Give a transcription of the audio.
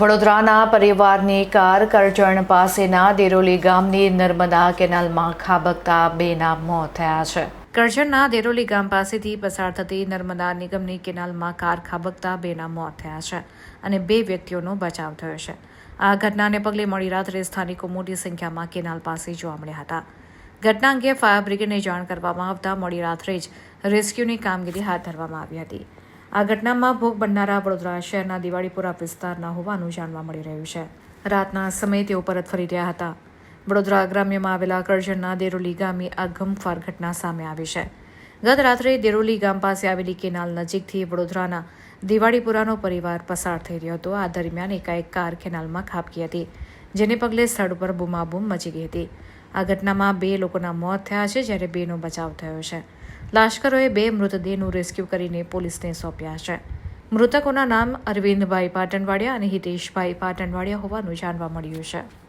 વડોદરાના પરિવારની કાર કરજણ પાસેના દેરોલી ગામની નર્મદા કેનાલમાં ખાબકતા બેના મોત થયા છે. કરજણના દેરોલી ગામ પાસેથી પસાર થતી નર્મદા નિગમની કેનાલમાં કાર ખાબકતા બેના મોત થયા છે અને બે વ્યક્તિઓનો બચાવ થયો છે. આ ઘટનાને પગલે મોડી રાત્રે સ્થાનિકો મોટી સંખ્યામાં કેનાલ પાસે જોવા મળ્યા હતા. ઘટના અંગે ફાયર બ્રિગેડને જાણ કરવામાં આવતા મોડી રાત્રે જ રેસ્ક્યુની કામગીરી હાથ ધરવામાં આવી હતી. આ ઘટનામાં ભોગ બનનારા વડોદરા શહેરના દિવાળીપુરા વિસ્તારના હોવાનું જાણવા મળી રહ્યું છે. રાતના સમયે તેઓ પરત ફરી રહ્યા હતા. વડોદરા ગ્રામ્યમાં આવેલા કરજણના દેરોલી ગામે આ ગમખ્વાર ઘટના સામે આવી છે. ગત રાત્રે દેરોલી ગામ પાસે આવેલી કેનાલ નજીકથી વડોદરાના દિવાળીપુરાનો પરિવાર પસાર થઈ રહ્યો હતો. આ દરમિયાન એકાએક કાર કેનાલમાં ખાબકી હતી, જેને પગલે સ્થળ પર બૂમાબૂમ મચી ગઈ હતી. આ ઘટનામાં બે લોકોના મોત થયા છે, જ્યારે બેનો બચાવ થયો છે. લાશ્કરોએ બે મૃતદેહનું રેસ્ક્યુ કરીને પોલીસને સોંપ્યા છે. મૃતકોના નામ અરવિંદભાઈ પાટણવાડિયા અને હિતેશભાઈ પાટણવાડિયા હોવાનું જાણવા મળ્યું છે.